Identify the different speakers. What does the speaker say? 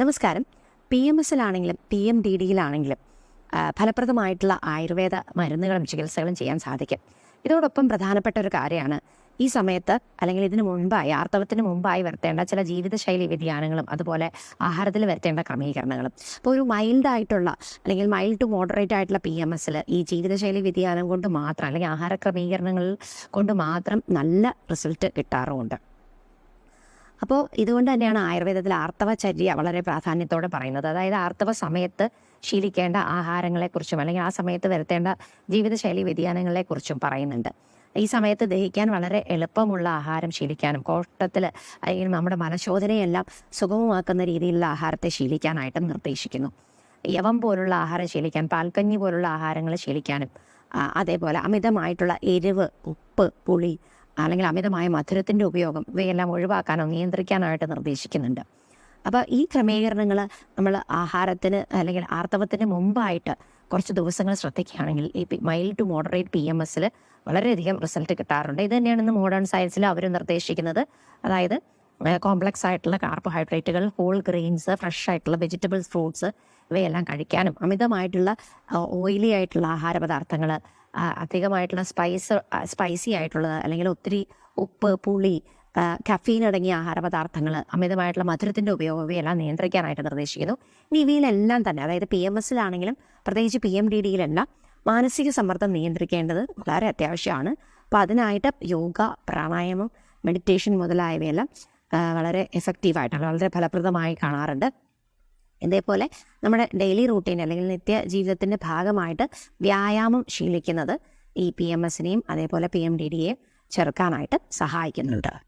Speaker 1: നമസ്കാരം. P M എസിലാണെങ്കിലും P M D ഡിയിലാണെങ്കിലും ഫലപ്രദമായിട്ടുള്ള ആയുർവേദ മരുന്നുകളും ചികിത്സകളും ചെയ്യാൻ സാധിക്കും. ഇതോടൊപ്പം പ്രധാനപ്പെട്ട ഒരു കാര്യമാണ് ഈ സമയത്ത് അല്ലെങ്കിൽ ഇതിനു മുൻപായി ആർത്തവത്തിന് മുമ്പായി വരുത്തേണ്ട ചില ജീവിതശൈലി വ്യതിയാനങ്ങളും അതുപോലെ ആഹാരത്തിൽ വരുത്തേണ്ട ക്രമീകരണങ്ങളും. അപ്പോൾ ഒരു മൈൽഡ് ആയിട്ടുള്ള അല്ലെങ്കിൽ മൈൽഡ് ടു മോഡറേറ്റ് ആയിട്ടുള്ള പി എം എസിൽ ഈ ജീവിതശൈലി വ്യതിയാനം കൊണ്ട് മാത്രം അല്ലെങ്കിൽ ആഹാര ക്രമീകരണങ്ങൾ കൊണ്ട് മാത്രം നല്ല റിസൾട്ട് കിട്ടാറുമുണ്ട്. അപ്പോൾ ഇതുകൊണ്ട് തന്നെയാണ് ആയുർവേദത്തിൽ ആർത്തവചര്യ വളരെ പ്രാധാന്യത്തോടെ പറയുന്നത്. അതായത് ആർത്തവ സമയത്ത് ശീലിക്കേണ്ട ആഹാരങ്ങളെക്കുറിച്ചും അല്ലെങ്കിൽ ആ സമയത്ത് വരുത്തേണ്ട ജീവിതശൈലി വ്യതിയാനങ്ങളെക്കുറിച്ചും പറയുന്നുണ്ട്. ഈ സമയത്ത് ദഹിക്കാൻ വളരെ എളുപ്പമുള്ള ആഹാരം ശീലിക്കാനും കോട്ടത്തിൽ അല്ലെങ്കിൽ നമ്മുടെ മനശോധനയെല്ലാം സുഗമമാക്കുന്ന രീതിയിലുള്ള ആഹാരത്തെ ശീലിക്കാനായിട്ടും നിർദ്ദേശിക്കുന്നു. യവം പോലുള്ള ആഹാരം ശീലിക്കാൻ പാൽക്കഞ്ഞി പോലുള്ള ആഹാരങ്ങൾ ശീലിക്കാനും അതേപോലെ അമിതമായിട്ടുള്ള എരിവ് ഉപ്പ് പുളി അല്ലെങ്കിൽ അമിതമായ മധുരത്തിന്റെ ഉപയോഗം ഇവയെല്ലാം ഒഴിവാക്കാനോ നിയന്ത്രിക്കാനായിട്ട് നിർദ്ദേശിക്കുന്നുണ്ട്. അപ്പോൾ ഈ ക്രമീകരണങ്ങൾ നമ്മൾ ആഹാരത്തിന് അല്ലെങ്കിൽ ആർത്തവത്തിന് മുമ്പായിട്ട് കുറച്ച് ദിവസങ്ങൾ ശ്രദ്ധിക്കുകയാണെങ്കിൽ ഈ mild to moderate P M എസിൽ വളരെയധികം റിസൾട്ട് കിട്ടാറുണ്ട്. ഇത് തന്നെയാണ് ഇന്ന് മോഡേൺ സയൻസിൽ അവർ നിർദ്ദേശിക്കുന്നത്. അതായത് കോംപ്ലക്സ് ആയിട്ടുള്ള കാർബോഹൈഡ്രേറ്റുകൾ ഹോൾ ഗ്രെയിൻസ് ഫ്രഷ് ആയിട്ടുള്ള വെജിറ്റബിൾസ് ഫ്രൂട്ട്സ് ഇവയെല്ലാം കഴിക്കാനും അമിതമായിട്ടുള്ള ഓയിലി ആയിട്ടുള്ള ആഹാര പദാർത്ഥങ്ങൾ അധികമായിട്ടുള്ള സ്പൈസ് സ്പൈസി ആയിട്ടുള്ളത് അല്ലെങ്കിൽ ഒത്തിരി ഉപ്പ് പുളി കഫീൻ അടങ്ങിയ ആഹാര പദാർത്ഥങ്ങൾ അമിതമായിട്ടുള്ള മധുരത്തിന്റെ ഉപയോഗം ഇവയെല്ലാം നിയന്ത്രിക്കാനായിട്ട് നിർദ്ദേശിക്കുന്നു. ഇനി ഇവയിലെല്ലാം തന്നെ അതായത് പി എം എസിലാണെങ്കിലും പ്രത്യേകിച്ച് പി എം ഡി ഡിയിലെല്ലാം മാനസിക സമ്മർദ്ദം നിയന്ത്രിക്കേണ്ടത് വളരെ അത്യാവശ്യമാണ്. അപ്പോൾ അതിനായിട്ട് യോഗ പ്രാണായാമം മെഡിറ്റേഷൻ മുതലായവയെല്ലാം വളരെ എഫക്റ്റീവായിട്ടാണ് വളരെ ഫലപ്രദമായി കാണാറുണ്ട്. ഇതേപോലെ നമ്മുടെ ഡെയിലി റൂട്ടീൻ അല്ലെങ്കിൽ നിത്യ ജീവിതത്തിന്റെ ഭാഗമായിട്ട് വ്യായാമം ശീലിക്കുന്നത് ഈ പി എം എസിനെയും അതേപോലെ പി എം ഡി ഡിയെയും ചെറുക്കാനായിട്ട് സഹായിക്കുന്നുണ്ട്.